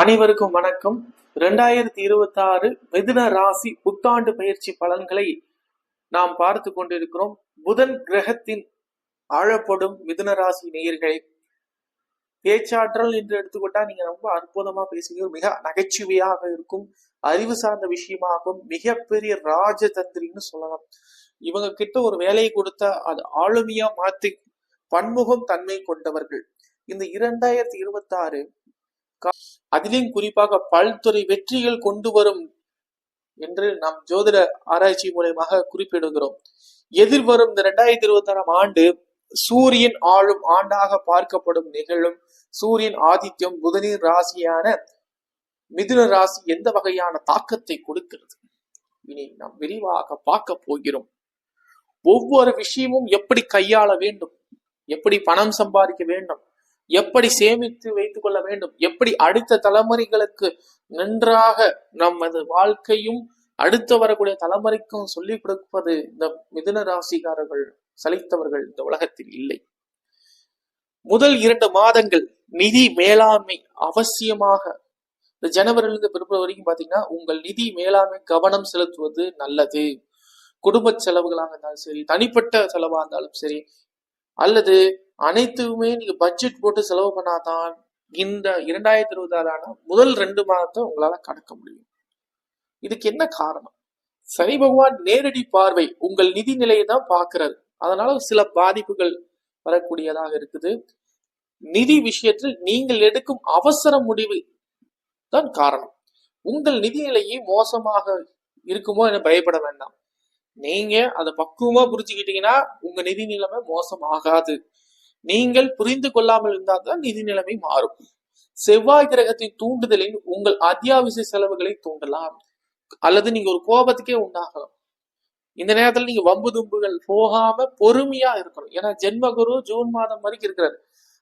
அனைவருக்கும் வணக்கம். ரெண்டாயிரத்தி இருபத்தி ஆறு மிதுன ராசி புத்தாண்டு பயிற்சி பலன்களை நாம் பார்த்து கொண்டிருக்கிறோம். புதன் கிரகத்தின் ஆழப்படும் மிதுன ராசி நேயர்களை பேச்சாற்றல் என்று எடுத்துக்கொண்டா நீங்க ரொம்ப அற்புதமா பேசுவீங்க. மிக நகைச்சுவையாக இருக்கும் அறிவு சார்ந்த விஷயமாகும் மிகப்பெரிய ராஜதந்திரின்னு சொல்லலாம். இவங்க கிட்ட ஒரு வேலையை கொடுத்தா அது ஆளுமையா மாத்தி பன்முகம் தன்மை கொண்டவர்கள். இந்த இரண்டாயிரத்தி இருபத்தி ஆறு அதிலும் குறிப்பாக பல்துறை வெற்றிகள் கொண்டு வரும் என்று நாம் ஜோதிட ஆராய்ச்சி மூலயமாக குறிப்பிடுகிறோம். எதிர்வரும் இந்த இரண்டாயிரத்தி இருபத்தி ஆறாம் ஆண்டு சூரியன் ஆளும் ஆண்டாக பார்க்கப்படும் நிகழும் சூரியன் ஆதித்யம் புதனின் ராசியான மிதுன ராசி எந்த வகையான தாக்கத்தை கொடுக்கிறது? இனி நாம் விரிவாக பார்க்க போகிறோம். ஒவ்வொரு விஷயமும் எப்படி கையாள வேண்டும்? எப்படி பணம் சம்பாதிக்க வேண்டும்? எப்படி சேமித்து வைத்துக் கொள்ள வேண்டும்? எப்படி அடுத்த தலைமுறைகளுக்கு நன்றாக நமது வாழ்க்கையும் அடுத்து வரக்கூடிய தலைமுறைக்கும் சொல்லிக் கொடுப்பது இந்த மிதுன ராசிகாரர்கள் சலித்தவர்கள் இந்த உலகத்தில் இல்லை. முதல் இரண்டு மாதங்கள் நிதி மேலாண்மை அவசியமாக. இந்த ஜனவரிலிருந்து பிப்ரவரி வரைக்கும் பாத்தீங்கன்னா உங்கள் நிதி மேலாண்மை கவனம் செலுத்துவது நல்லது. குடும்ப செலவுகளாக இருந்தாலும் சரி தனிப்பட்ட செலவாக இருந்தாலும் சரி அல்லது அனைத்துமே நீங்க பட்ஜெட் போட்டு செலவு பண்ணாதான் இந்த இரண்டாயிரத்தி இருபத்தி ஆறான முதல் ரெண்டு மாதத்தை உங்களால கடக்க முடியும். இதுக்கு என்ன காரணம்? சனி பகவான் நேரடி பார்வை உங்கள் நிதி நிலையை தான் பார்க்கிறாரு. அதனால சில பாதிப்புகள் வரக்கூடியதாக இருக்குது. நிதி விஷயத்தில் நீங்கள் எடுக்கும் அவசர முடிவு தான் காரணம். உங்கள் நிதி நிலையை மோசமாக இருக்குமோ என பயப்பட வேண்டாம். நீங்க அதை பக்குவமா புரிஞ்சுக்கிட்டீங்கன்னா உங்க நிதி நிலைமை மோசமாகாது. நீங்கள் புரிந்து கொள்ளாமல் இருந்தால் தான் நிதி நிலைமை மாறும். செவ்வாய் கிரகத்தின் தூண்டுதலில் உங்கள் அத்தியாவசிய செலவுகளை தூண்டலாம். அல்லது நீங்க ஒரு கோபத்துக்கே உண்டாகலாம். இந்த நேரத்துல நீங்க வம்பு தும்புகள் போகாம பொறுமையா இருக்கணும். ஏன்னா ஜென்மகுரு ஜூன் மாதம் வரைக்கும் இருக்கிறாரு.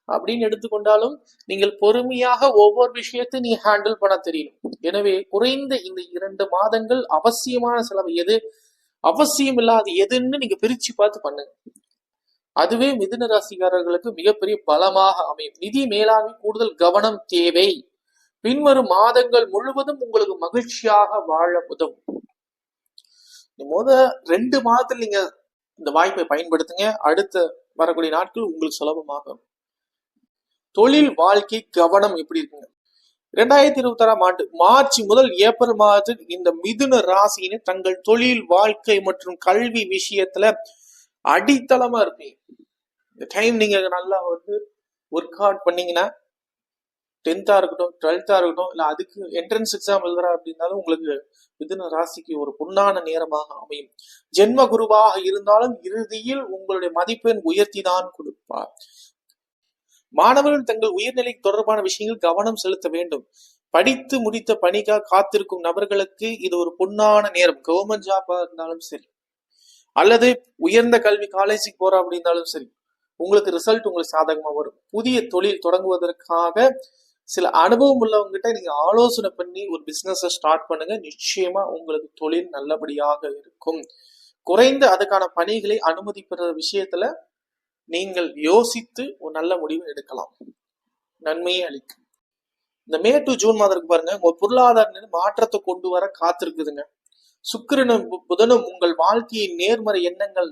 அப்படின்னு எடுத்துக்கொண்டாலும் நீங்கள் பொறுமையாக ஒவ்வொரு விஷயத்தையும் நீங்க ஹேண்டில் பண்ண தெரியணும். எனவே குறைந்த இந்த இரண்டு மாதங்கள் அவசியமான செலவு எது? அவசியம் இல்லாத எதுன்னு நீங்க பிரிச்சு பார்த்து பண்ணுங்க. அதுவே மிதுன ராசிக்காரர்களுக்கு மிகப்பெரிய பலமாக அமையும். நிதி மேலாண்மை கூடுதல் கவனம் தேவை. பின்வரும் மாதங்கள் முழுவதும் உங்களுக்கு மகிழ்ச்சியாக வாழ உதவும். முத ரெண்டு மாதத்துல நீங்க இந்த வாய்ப்பை பயன்படுத்துங்க. அடுத்த வரக்கூடிய நாட்கள் உங்களுக்கு சுலபமாகும் தொழில் வாழ்க்கை கவனம் எப்படி இருக்குங்க? இரண்டாயிரத்தி இருபத்தி ஆறாம் ஆண்டு மார்ச் முதல் ஏப்ரல் மாதத்தில் இந்த மிதுன ராசியினர் தங்கள் தொழில் வாழ்க்கை மற்றும் கல்வி விஷயத்துல அடித்தளமா இருப்பீங்க. இந்த டைம் நீங்க நல்லா வந்து ஒர்க் அவுட் பண்ணீங்கன்னா டென்த்தா இருக்கட்டும் டுவெல்த்தா இருக்கட்டும் இல்ல அதுக்கு என்ட்ரன்ஸ் எக்ஸாம் எழுதுறா அப்படின்னாலும் உங்களுக்கு மிதுன ராசிக்கு ஒரு பொன்னான நேரமாக அமையும். ஜென்ம குருவாக இருந்தாலும் இறுதியில் உங்களுடைய மதிப்பெண் உயர்த்தி தான் கொடுப்பார். மாணவர்கள் தங்கள் உயர்நிலை தொடர்பான விஷயங்கள் கவனம் செலுத்த வேண்டும். படித்து முடித்த பணிக்காக காத்திருக்கும் நபர்களுக்கு இது ஒரு பொன்னான நேரம். கவர்மெண்ட் ஜாபா இருந்தாலும் சரி. அல்லது உயர்ந்த கல்வி காலேஜுக்கு போறோம் அப்படின்னாலும் சரி உங்களுக்கு ரிசல்ட் உங்களுக்கு சாதகமா வரும். புதிய தொழில் தொடங்குவதற்காக சில அனுபவம் உள்ளவங்ககிட்ட நீங்க ஆலோசனை பண்ணி ஒரு பிசினஸ் ஸ்டார்ட் பண்ணுங்க. நிச்சயமா உங்களுக்கு தொழில் நல்லபடியாக இருக்கும். குறைந்த அதுக்கான பணிகளை அனுமதிப்படுற விஷயத்துல நீங்கள் யோசித்து ஒரு நல்ல முடிவு எடுக்கலாம். நன்மையை அளிக்கும். இந்த மே டு ஜூன் மாதத்துக்கு பாருங்க. உங்க பொருளாதார மாற்றத்தை கொண்டு வர காத்திருக்குதுங்க. சுக்கிரனும் புதனும் உங்கள் வாழ்க்கையின் நேர்மறை எண்ணங்கள்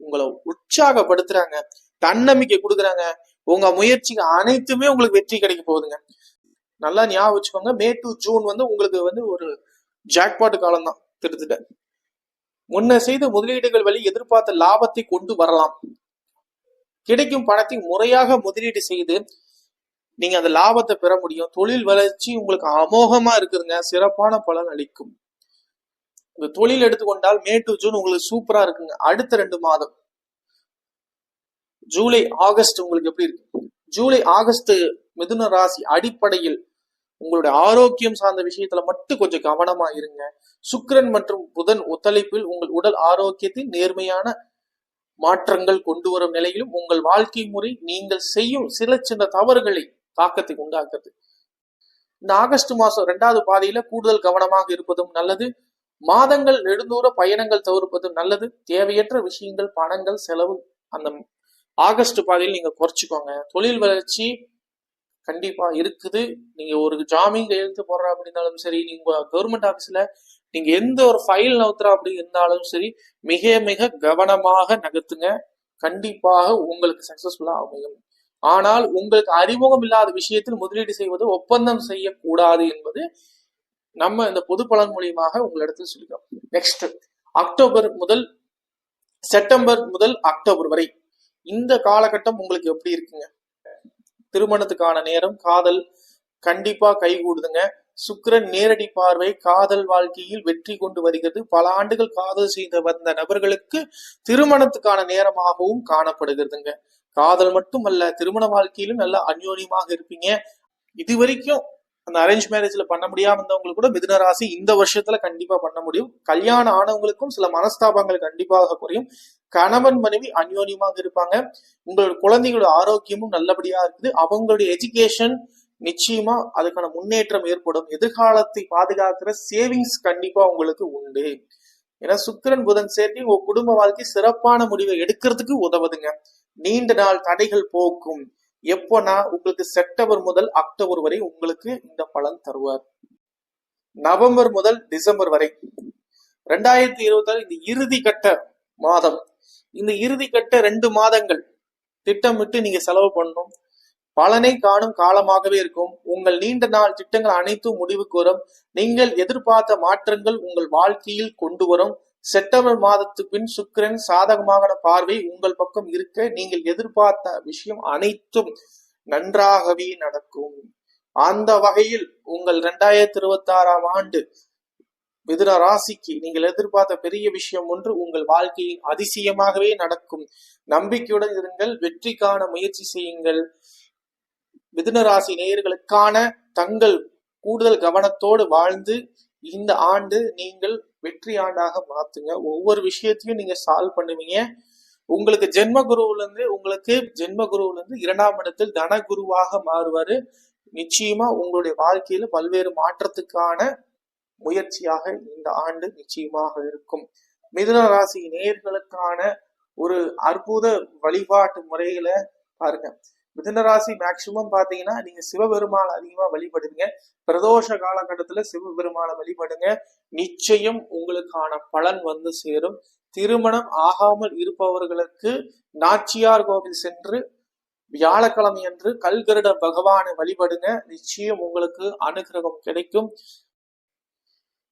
உங்களை உற்சாகப்படுத்துறாங்க. தன்னம்பிக்கை கொடுக்குறாங்க. உங்க முயற்சிக்கு அனைத்துமே உங்களுக்கு வெற்றி கிடைக்க போகுதுங்க. நல்லா ஞாபகம் வச்சுக்கோங்க. மே டு ஜூன் வந்து உங்களுக்கு வந்து ஒரு ஜாக்பாட் காலம் தான் திருத்திட்ட முன்ன செய்த முதலீடுகள் வழி எதிர்பார்த்த லாபத்தை கொண்டு வரலாம். கிடைக்கும் பணத்தை முறையாக முதலீடு செய்து நீங்க அந்த லாபத்தை பெற முடியும். தொழில் வளர்ச்சி உங்களுக்கு அமோகமா இருக்குதுங்க. சிறப்பான பலன் அளிக்கும். இந்த தொழில் எடுத்துக்கொண்டால் மே டு ஜூன் உங்களுக்கு சூப்பரா இருக்குங்க. அடுத்த ரெண்டு மாதம். ஜூலை ஆகஸ்ட் உங்களுக்கு எப்படி இருக்கு? ஜூலை ஆகஸ்ட் மிதுன ராசி அடிப்படையில் உங்களுடைய ஆரோக்கியம் சார்ந்த விஷயத்துல மட்டும் கொஞ்சம் கவனமா இருங்க. சுக்கிரன் மற்றும் புதன் ஒத்துழைப்பில் உங்கள் உடல் ஆரோக்கியத்தின் நேர்மையான மாற்றங்கள் கொண்டு வரும் நிலையிலும் உங்கள் வாழ்க்கை முறை நீங்கள் செய்யும் சில சின்ன தவறுகளை தாக்கத்தை உண்டாக்குறது இந்த ஆகஸ்ட் மாசம் இரண்டாவது பாதையில கூடுதல் கவனமாக இருப்பதும் நல்லது. மாதங்கள் நெடுந்தூர பயணங்கள் தவிர்ப்பது நல்லது. தேவையற்ற விஷயங்கள் பணங்கள் செலவு அந்த ஆகஸ்ட் பாதையில் நீங்க குறைச்சிக்கோங்க. தொழில் வளர்ச்சி கண்டிப்பா இருக்குது. நீங்க ஒரு ஜாமீன் கையெழுத்து போடுற அப்படின்னாலும் சரி நீங்க கவர்மெண்ட் ஆபீஸ்ல நீங்க எந்த ஒரு ஃபைல் நவுத்துறா அப்படி இருந்தாலும் சரி மிக மிக கவனமாக நகர்த்துங்க. கண்டிப்பாக உங்களுக்கு சக்சஸ்ஃபுல்லா அமையும். ஆனால் உங்களுக்கு அறிமுகம் இல்லாத விஷயத்தில் முதலீடு செய்வது ஒப்பந்தம் செய்யக்கூடாது என்பது நம்ம இந்த பொது பலன் மூலியமாக உங்களிடத்தில் சொல்லிக்கிறோம். நெக்ஸ்ட் அக்டோபர் முதல் செப்டம்பர் முதல் அக்டோபர் வரை இந்த காலகட்டம் உங்களுக்கு எப்படி இருக்குங்க? திருமணத்துக்கான நேரம் காதல் கண்டிப்பா கைகூடுதுங்க சுக்கரன் நேரடி பார்வை காதல் வாழ்க்கையில் வெற்றி கொண்டு வருகிறது. பல ஆண்டுகள் காதல் செய்த வந்த நபர்களுக்கு திருமணத்துக்கான நேரமாகவும் காணப்படுகிறதுங்க. காதல் மட்டுமல்ல திருமண வாழ்க்கையிலும் நல்ல அந்யோன்யமாக இருப்பீங்க. இது வரைக்கும் அந்த அரேஞ்ச் மேரேஜ்ல பண்ண முடியாம இருந்தவங்களுக்கு கூட மிதுன ராசி இந்த வருஷத்துல கண்டிப்பா பண்ண முடியும். கல்யாணம் ஆனவங்களுக்கும் சில மனஸ்தாபங்கள் கண்டிப்பாக குறையும். கணவன் மனைவி அந்யோன்யமாக இருப்பாங்க. உங்களோட குழந்தைகளோட ஆரோக்கியமும் நல்லபடியா இருக்குது. அவங்களுடைய எஜுகேஷன் நிச்சயமா அதுக்கான முன்னேற்றம் ஏற்படும். எதிர்காலத்தை பாதுகாக்கிற சேவிங்ஸ் கண்டிப்பா உங்களுக்கு உண்டு. ஏன்னா சுக்கிரன் புதன் சேர்க்கை உங்க குடும்ப வாழ்க்கை சிறப்பான முடிவை எடுக்கிறதுக்கு உதவுதுங்க. நீண்ட நாள் தடைகள் போக்கும். எப்போனா உங்களுக்கு செப்டம்பர் முதல் அக்டோபர் வரை உங்களுக்கு இந்த பலன் தருவார்? நவம்பர் முதல் டிசம்பர் வரை. ரெண்டாயிரத்தி இருபத்தி ஆறு இந்த இறுதி கட்ட மாதம். இந்த இறுதி கட்ட ரெண்டு மாதங்கள் திட்டமிட்டு நீங்க செலவு பண்ணணும். பலனை காணும் காலமாகவே இருக்கும். உங்கள் நீண்ட நாள் திட்டங்கள் அனைத்தும் முடிவுக்கு வரும். நீங்கள் எதிர்பார்த்த மாற்றங்கள் உங்கள் வாழ்க்கையில் கொண்டு வரும். செப்டம்பர் மாதத்துக்கு பின் சுக்கிரன் சாதகமான பார்வை உங்கள் பக்கம் இருக்க நீங்கள் எதிர்பார்த்த விஷயம் அனைத்தும் நன்றாகவே நடக்கும். அந்த வகையில் உங்கள் இரண்டாயிரத்தி இருபத்தி ஆறாம் ஆண்டு மிதுன ராசிக்கு நீங்கள் எதிர்பார்த்த பெரிய விஷயம் ஒன்று உங்கள் வாழ்க்கையில் அதிசயமாகவே நடக்கும். நம்பிக்கையுடன் இருங்கள் வெற்றிக்கான முயற்சி செய்யுங்கள். மிதுன ராசி நேயர்களுக்கான தங்கள் கூடுதல் கவனத்தோடு வாழ்ந்து இந்த ஆண்டு நீங்கள் வெற்றி ஆண்டாக மாத்துங்க. ஒவ்வொரு விஷயத்தையும் நீங்க சால்வ் பண்ணுவீங்க. உங்களுக்கு ஜென்ம குருவுல இருந்து உங்களுக்கு ஜென்ம குருவுல இருந்து இரண்டாம் இடத்தில் தன குருவாக மாறுவாரு. நிச்சயமா உங்களுடைய வாழ்க்கையில பல்வேறு மாற்றத்துக்கான முயற்சியாக இந்த ஆண்டு நிச்சயமாக இருக்கும். மிதுன ராசி நேர்களுக்கான ஒரு அற்புத வழிபாட்டு முறையில பாருங்க. மிதுன ராசி மேக்சிமம் பாத்தீங்கன்னா நீங்க சிவபெருமான் அதிகமா வழிபடுங்க பிரதோஷ காலகட்டத்துல சிவபெருமானை வழிபடுங்க. நிச்சயம் உங்களுக்கான பலன் வந்து சேரும். திருமணம் ஆகாமல் இருப்பவர்களுக்கு நாச்சியார் கோவில் சென்று வியாழக்கிழமை அன்று கல்கருட பகவானை வழிபடுங்க. நிச்சயம் உங்களுக்கு அனுகிரகம் கிடைக்கும்.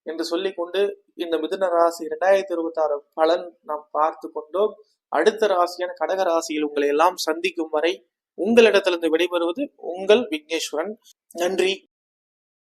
என்று சொல்லிக்கொண்டு இந்த மிதுன ராசி இரண்டாயிரத்தி இருபத்தி ஆறு பலன் நாம் பார்த்து கொண்டோம். அடுத்த ராசியான கடக ராசியில் உங்களை எல்லாம் சந்திக்கும் வரை உங்களிடத்திலிருந்து விடைபெறுவது உங்கள் விக்னேஸ்வரன். நன்றி.